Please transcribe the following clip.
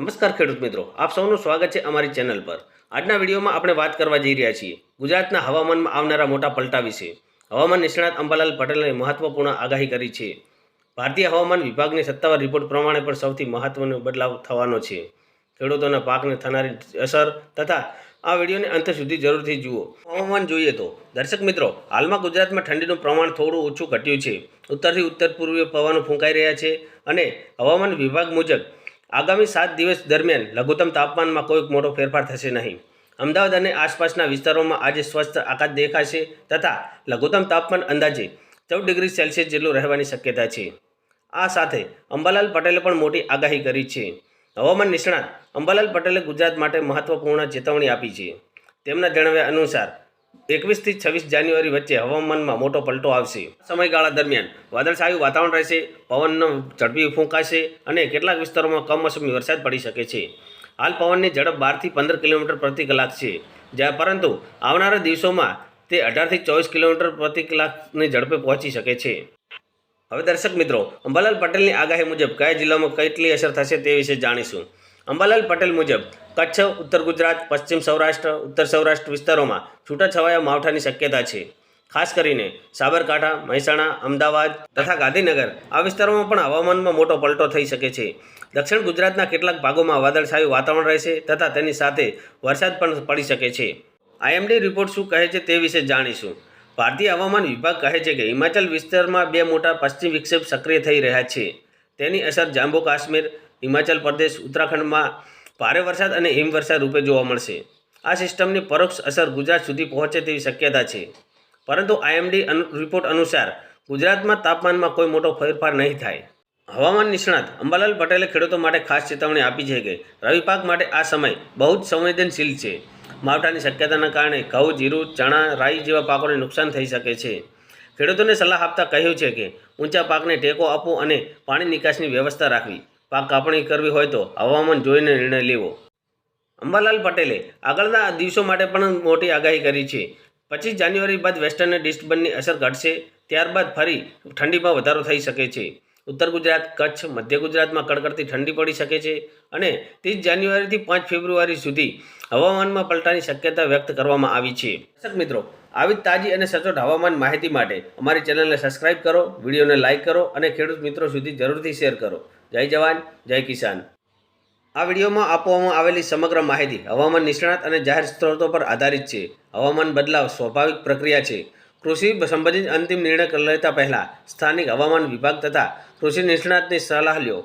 નમસ્કાર ખેડૂત મિત્રો, આપ સૌનું સ્વાગત છે અમારી ચેનલ પર. આજના વિડીયોમાં આપણે વાત કરવા જઈ રહ્યા છીએ. ગુજરાતના હવામાનમાં આવનારા મોટા પલટા વિશે. હવામાન નિષ્ણાત અંબાલાલ પટેલે મહત્વપૂર્ણ આગાહી કરી છે. ભારતીય હવામાન વિભાગની સત્તાવાર રિપોર્ટ પ્રમાણે પણ સૌથી મહત્વનો બદલાવ થવાનો છે. ખેડૂતોના પાકને થનારી અસર તથા આ વિડીયોને અંત સુધી જરૂરથી જુઓ. હવામાન જોઈએ તો, દર્શક મિત્રો, હાલમાં ગુજરાતમાં ઠંડીનું પ્રમાણ થોડું ઓછું ઘટ્યું છે. ઉત્તરથી ઉત્તર પૂર્વીય પવનો ફૂંકાઈ રહ્યા છે અને હવામાન વિભાગ મુજબ આગામી સાત દિવસ દરમિયાન લઘુત્તમ તાપમાનમાં કોઈ મોટો ફેરફાર થશે નહીં. અમદાવાદ અને આસપાસના વિસ્તારોમાં આજે સ્વસ્થ આકાશ દેખાશે તથા લઘુત્તમ તાપમાન અંદાજે ચૌદ ડિગ્રી સેલ્સિયસ જેટલું રહેવાની શક્યતા છે. આ સાથે અંબાલાલ પટેલે પણ મોટી આગાહી કરી છે. હવામાન નિષ્ણાત અંબાલાલ પટેલે ગુજરાત માટે મહત્વપૂર્ણ ચેતવણી આપી છે. તેમના જણાવ્યા અનુસાર એકવીસથી છવ્વીસ જાન્યુઆરી વચ્ચે હવામાનમાં મોટો પલટો આવશે. સમયગાળા દરમિયાન વાદળછાયું વાતાવરણ રહેશે, પવનનો ઝડપી ફૂંકાશે અને કેટલાક વિસ્તારોમાં કમોસમી વરસાદ પડી શકે છે. હાલ પવનની ઝડપ બારથી પંદર કિલોમીટર પ્રતિ કલાક છે. જ્યાં પરંતુ આવનારા દિવસોમાં તે અઢારથી ચોવીસ કિલોમીટર પ્રતિ કલાકની ઝડપે પહોંચી શકે છે. હવે દર્શક મિત્રો, અંબાલાલ પટેલની આગાહી મુજબ કયા જિલ્લામાં કેટલી અસર થશે તે વિશે જાણીશું. અંબાલાલ પટેલ મુજબ કચ્છ, ઉત્તર ગુજરાત, પશ્ચિમ સૌરાષ્ટ્ર, ઉત્તર સૌરાષ્ટ્ર વિસ્તારોમાં છૂટાછવાયા માવઠાની શક્યતા છે. ખાસ કરીને સાબરકાંઠા, મહેસાણા, અમદાવાદ તથા ગાંધીનગર આ વિસ્તારોમાં પણ હવામાનમાં મોટો પલટો થઈ શકે છે. દક્ષિણ ગુજરાતના કેટલાક ભાગોમાં વાદળછાયું વાતાવરણ રહેશે તથા તેની સાથે વરસાદ પણ પડી શકે છે. આઈએમડી રિપોર્ટ શું કહે છે તે વિશે જાણીશું. ભારતીય હવામાન વિભાગ કહે છે કે હિમાચલ વિસ્તારમાં બે મોટા પશ્ચિમ વિક્ષેપ સક્રિય થઈ રહ્યા છે. તેની અસર જાંબુ કાશ્મીર હિમાચલ પ્રદેશ, ઉત્તરાખંડમાં ભારે વરસાદ અને હિમવર્ષા રૂપે જોવા મળશે. આ સિસ્ટમની પરોક્ષ અસર ગુજરાત સુધી પહોંચે તેવી શક્યતા છે. પરંતુ આઈએમડી રિપોર્ટ અનુસાર ગુજરાતમાં તાપમાનમાં કોઈ મોટો ફેરફાર નહીં થાય. હવામાન નિષ્ણાત અંબાલાલ પટેલે ખેડૂતો માટે ખાસ ચેતવણી આપી છે કે રવિ પાક માટે આ સમય બહુ જ સંવેદનશીલ છે. માવઠાની શક્યતાના કારણે ઘઉં, જીરું, ચણા, રાઈ જેવા પાકોને નુકસાન થઈ શકે છે. ખેડૂતોને સલાહ આપતા કહ્યું છે કે ઊંચા પાકને ટેકો આપવો અને પાણી નિકાસની વ્યવસ્થા રાખવી. પાક કાપણી કરવી હોય તો હવામાન જોઈને નિર્ણય લેવો. અંબાલાલ પટેલે આગળના દિવસો માટે પણ મોટી આગાહી કરી છે. પચીસ જાન્યુઆરી બાદ વેસ્ટર્ન ડિસ્ટર્બન્સની અસર ઘટશે, ત્યારબાદ ફરી ઠંડીમાં વધારો થઈ શકે છે. ઉત્તર ગુજરાત, કચ્છ, મધ્ય ગુજરાતમાં કડકડતી ઠંડી પડી શકે છે અને ત્રીસ જાન્યુઆરીથી પાંચ ફેબ્રુઆરી સુધી હવામાનમાં પલટાની શક્યતા વ્યક્ત કરવામાં આવી છે. દર્શક મિત્રો, આવી તાજી અને સચોટ હવામાન માહિતી માટે અમારી ચેનલને સબસ્ક્રાઇબ કરો, વિડીયોને લાઇક કરો અને ખેડૂત મિત્રો સુધી જરૂરથી શેર કરો. જય જવાન, જય કિસાન. આ વિડીયોમાં આપવામાં આવેલી સમગ્ર માહિતી હવામાન નિષ્ણાત અને જાહેર સ્ત્રોતો પર આધારિત છે. હવામાન બદલાવ સ્વાભાવિક પ્રક્રિયા છે. કૃષિ સંબંધિત અંતિમ નિર્ણય લેતા પહેલાં સ્થાનિક હવામાન વિભાગ તથા કૃષિ નિષ્ણાતની સલાહ લ્યો.